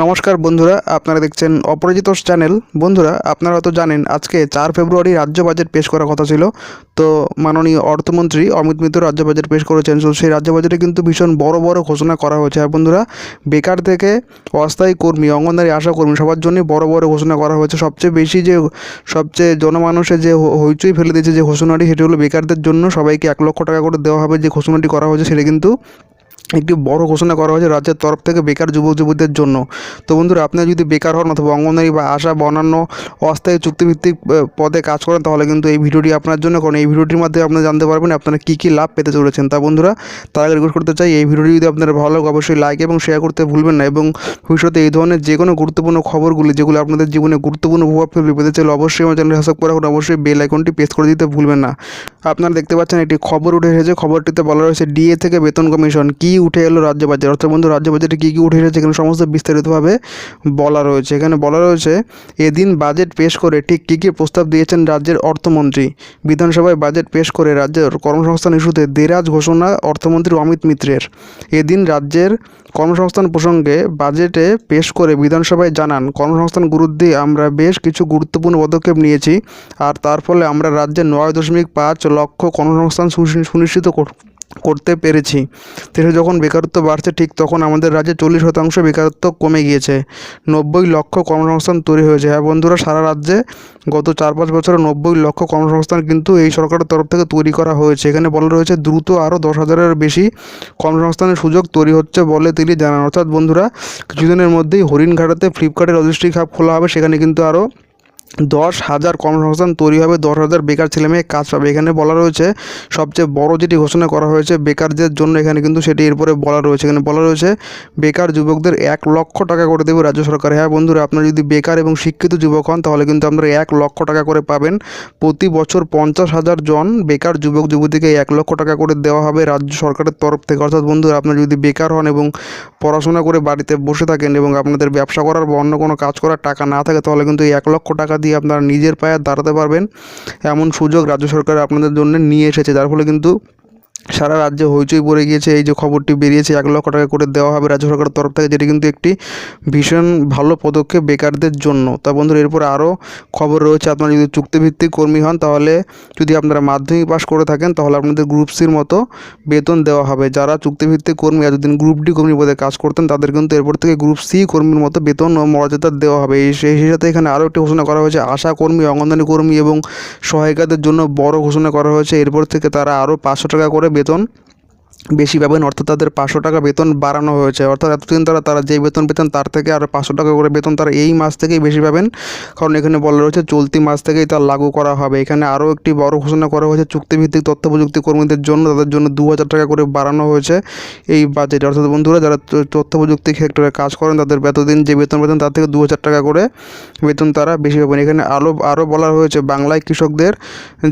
নমস্কার বন্ধুরা, আপনারা দেখছেন অপরাজিত চ্যানেল। বন্ধুরা, আপনারা হয়তো জানেন, আজকে চার ফেব্রুয়ারি রাজ্য বাজেট পেশ করার কথা ছিল। তো মাননীয় অর্থমন্ত্রী অমিত মিত্র রাজ্য বাজেট পেশ করেছেন। তো সেই রাজ্য বাজেটে কিন্তু ভীষণ বড় বড় ঘোষণা করা হয়েছে। আর বন্ধুরা, বেকার থেকে অস্থায়ী কর্মী অঙ্গনদারী আশা কর্মী, সবার জন্যই বড় বড় ঘোষণা করা হয়েছে। সবচেয়ে বেশি যে, সবচেয়ে জনমানুষে যে হইচই ফেলে দিয়েছে যে ঘোষণাটি, সেটি হলো বেকারদের জন্য সবাইকে এক লক্ষ টাকা করে দেওয়া হবে যে ঘোষণাটি করা হয়েছে, সেটা কিন্তু একটি বড় ঘোষণা করা হয়েছে রাজ্যের তরফ থেকে বেকার যুবক যুবতীদের জন্য। তো বন্ধুরা, আপনারা যদি বেকার হন অথবা অঙ্গনওয়াড়ি বা আশা বা অন্যান্য অস্থায়ী চুক্তিভিত্তিক পদে কাজ করেন, তাহলে কিন্তু এই ভিডিওটি আপনার জন্য, কারণ এই ভিডিওটির মাধ্যমে আপনারা জানতে পারবেন আপনারা কী কী লাভ পেতে চলেছেন। তা বন্ধুরা, তার আগে রিকোয়েস্ট করতে চাই, এই ভিডিওটি যদি আপনার ভালো লাগে, অবশ্যই লাইক এবং শেয়ার করতে ভুলবেন না এবং ভবিষ্যতে এই ধরনের যে কোনো গুরুত্বপূর্ণ খবরগুলি, যেগুলো আপনাদের জীবনে গুরুত্বপূর্ণ প্রভাব ফেলবে, পেতে চাইলে অবশ্যই আমার চ্যানেল করে রাখুন, অবশ্যই বেল আইকনটি প্রেস করে দিতে ভুলবেন না। আপনারা দেখতে পাচ্ছেন, একটি খবর উঠে এসেছে, খবরটিতে বলা রয়েছে ডিএ থেকে বেতন কমিশন কি উঠে এলো রাজ্য বাজেট অর্থাৎ বন্ধু রাজ্য বাজেটে কী কী উঠে এসেছে এখানে সমস্ত বিস্তারিতভাবে বলা রয়েছে। এখানে বলা রয়েছে, এদিন বাজেট পেশ করে ঠিক কী কী প্রস্তাব দিয়েছেন রাজ্যের অর্থমন্ত্রী। বিধানসভায় বাজেট পেশ করে রাজ্যের কর্মসংস্থান ইস্যুতে দেরাজ ঘোষণা অর্থমন্ত্রী অমিত মিত্রের। এদিন রাজ্যের কর্মসংস্থান প্রসঙ্গে বাজেটে পেশ করে বিধানসভায় জানান, কর্মসংস্থান গুরুত্ব দিয়ে আমরা বেশ কিছু গুরুত্বপূর্ণ পদক্ষেপ নিয়েছি, আর তার ফলে আমরা রাজ্যে নয় দশমিক পাঁচ লক্ষ কর্মসংস্থান সুনি- সুনিশ্চিত করতে পেরেছি। দেশে যখন বেকারত্ব বাড়ছে, ঠিক তখন আমাদের রাজ্যে চল্লিশ শতাংশ বেকারত্ব কমে গিয়েছে। নব্বই লক্ষ কর্মসংস্থান তৈরি হয়েছে। হ্যাঁ বন্ধুরা, সারা রাজ্যে গত চার পাঁচ বছরে নব্বই লক্ষ কর্মসংস্থান কিন্তু এই সরকারের তরফ থেকে তৈরি করা হয়েছে। এখানে বলা রয়েছে, দ্রুত আরও দশ হাজারের বেশি কর্মসংস্থানের সুযোগ তৈরি হচ্ছে বলে তিনি জানান। অর্থাৎ বন্ধুরা, কিছুদিনের মধ্যেই হরিণঘাটাতে ফ্লিপকার্টের লজিস্টিক হাব খোলা হবে। সেখানে কিন্তু আরও দশ হাজার কর্মসংস্থান তৈরি হবে, দশ হাজার বেকার ছেলেমেয়ে কাজ পাবে। এখানে বলা রয়েছে, সবচেয়ে বড় যেটি ঘোষণা করা হয়েছে বেকারদের জন্য এখানে কিন্তু সেটি এরপরে বলা রয়েছে। এখানে বলা রয়েছে, বেকার যুবকদের এক লক্ষ টাকা করে দেবে রাজ্য সরকার। হ্যাঁ বন্ধুরা, আপনারা যদি বেকার এবং শিক্ষিত যুবক হন, তাহলে কিন্তু আপনারা এক লক্ষ টাকা করে পাবেন। প্রতি বছর পঞ্চাশ হাজার জন বেকার যুবক যুবতীকে এক লক্ষ টাকা করে দেওয়া হবে রাজ্য সরকারের তরফ থেকে। অর্থাৎ বন্ধুরা, আপনারা যদি বেকার হন এবং পড়াশোনা করে বাড়িতে বসে থাকেন এবং আপনাদের ব্যবসা করার বা অন্য কোনো কাজ করার টাকা না থাকে, তাহলে কিন্তু এই এক লক্ষ টাকা দিয়ে আপনারা নিজের পায়ে দাঁড়াতে পারবেন। এমন সুযোগ রাজ্য সরকার আপনাদের জন্য নিয়ে এসেছে, যার ফলে কিন্তু সারা রাজ্যে হইচই পড়ে গিয়েছে, এই যে খবরটি বেরিয়েছে, এক লক্ষ টাকা করে দেওয়া হবে রাজ্য সরকারের তরফ থেকে, যেটি কিন্তু একটি ভীষণ ভালো পদক্ষেপ বেকারদের জন্য। তা বন্ধুরা, এরপর আরও খবর রয়েছে। আপনারা যদি চুক্তিভিত্তিক কর্মী হন, তাহলে যদি আপনারা মাধ্যমিক পাশ করে থাকেন, তাহলে আপনাদের গ্রুপ সির মতো বেতন দেওয়া হবে। যারা চুক্তিভিত্তিক কর্মী এতদিন গ্রুপ ডি কর্মী পদে কাজ করতেন, তাদের কিন্তু এরপর থেকে গ্রুপ সি কর্মীর মতো বেতন ও মর্যাদা দেওয়া হবে। সেই সাথে এখানে আরও একটি ঘোষণা করা হয়েছে, আশা কর্মী, অঙ্গনওয়াড়ি কর্মী এবং সহায়িকাদের জন্য বড় ঘোষণা করা হয়েছে। এরপর থেকে তারা আরও পাঁচশো টাকা করে বেতন বেশি পাবেন অর্থাৎ তাদের পাঁচশো টাকা বেতন বাড়ানো হয়েছে। অর্থাৎ এতদিন তারা তারা যেই বেতন পেতেন তার থেকে আরও পাঁচশো টাকা করে বেতন তারা এই মাস থেকেই বেশি পাবেন। কারণ এখানে বলা রয়েছে চলতি মাস থেকেই তা লাগু করা হবে। এখানে আরও একটি বড় ঘোষণা করা হয়েছে চুক্তিভিত্তিক তথ্য প্রযুক্তি কর্মীদের জন্য। তাদের জন্য দু হাজার টাকা করে বাড়ানো হয়েছে এই বাজেটে অর্থাৎ বন্ধুরা, যারা তথ্য প্রযুক্তি সেক্টরে কাজ করেন, তাদের এতদিন যে বেতন পেতেন তার থেকে দু হাজার টাকা করে বেতন তারা বেশি পাবেন। এখানে আরও আরও বলা হয়েছে বাংলায় কৃষকদের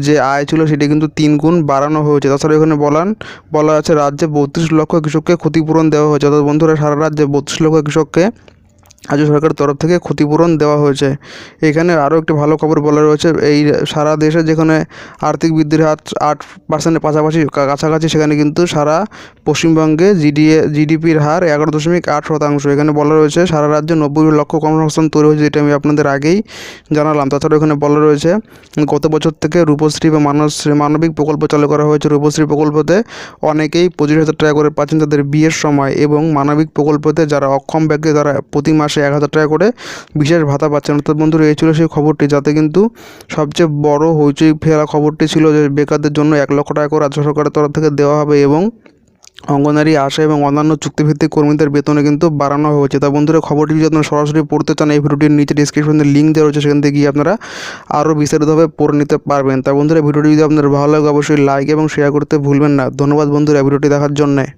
যে আয় ছিল সেটি কিন্তু তিন গুণ বাড়ানো হয়েছে। তাছাড়া এখানে বলান, বলা আছে রাজ্যে বত্রিশ লক্ষ কৃষককে ক্ষতিপূরণ দেওয়া হয়েছে। অর্থাৎ বন্ধুরা সারা রাজ্যে বত্রিশ লক্ষ কৃষককে রাজ্য সরকারের তরফ থেকে ক্ষতিপূরণ দেওয়া হয়েছে। এখানে আরও একটি ভালো খবর বলা রয়েছে, এই সারা দেশে যেখানে আর্থিক বৃদ্ধির হার আট পার্সেন্টের পাশাপাশি কাছাকাছি, সেখানে কিন্তু সারা পশ্চিমবঙ্গে জিডিএ জিডিপির হার এগারো দশমিক আট শতাংশ। এখানে বলা রয়েছে, সারা রাজ্যে নব্বই লক্ষ কর্মসংস্থান তৈরি হয়েছে, যেটা আমি আপনাদের আগেই জানালাম। তাছাড়া এখানে বলা রয়েছে, গত বছর থেকে রূপশ্রী বা মানশ্রী মানবিক প্রকল্প চালু করা হয়েছে। রূপশ্রী প্রকল্পতে অনেকেই পঁচিশ হাজার টাকা করে পাচ্ছেন তাদের বিয়ের সময় এবং মানবিক প্রকল্পতে যারা অক্ষম ব্যক্তি, তারা প্রতি মাসে এক হাজার টাকা করে বিশেষ ভাতা পাচ্ছেন। অর্থাৎ বন্ধুরা, এই ছিল সেই খবরটি, যাতে কিন্তু সবচেয়ে বড় হইচই ফেরা খবরটি ছিল যে বেকারদের জন্য এক লক্ষ টাকা করে রাজ্য সরকারের তরফ থেকে দেওয়া হবে এবং অঙ্গনারী আশা এবং অন্যান্য চুক্তিভিত্তিক কর্মীদের বেতনে কিন্তু বাড়ানো হয়েছে। তা বন্ধুরা, খবরটি যদি আপনারা সরাসরি পড়তে চান, এই ভিডিওটির নিচে ডিসক্রিপশনে লিঙ্ক দেওয়া রয়েছে, সেখান থেকে গিয়ে আপনারা আরও বিস্তারিতভাবে পড়ে নিতে পারবেন। তা বন্ধুরা, ভিডিওটি যদি আপনার ভালো লাগে, অবশ্যই লাইক এবং শেয়ার করতে ভুলবেন না। ধন্যবাদ বন্ধুরা, ভিডিওটি দেখার জন্যে।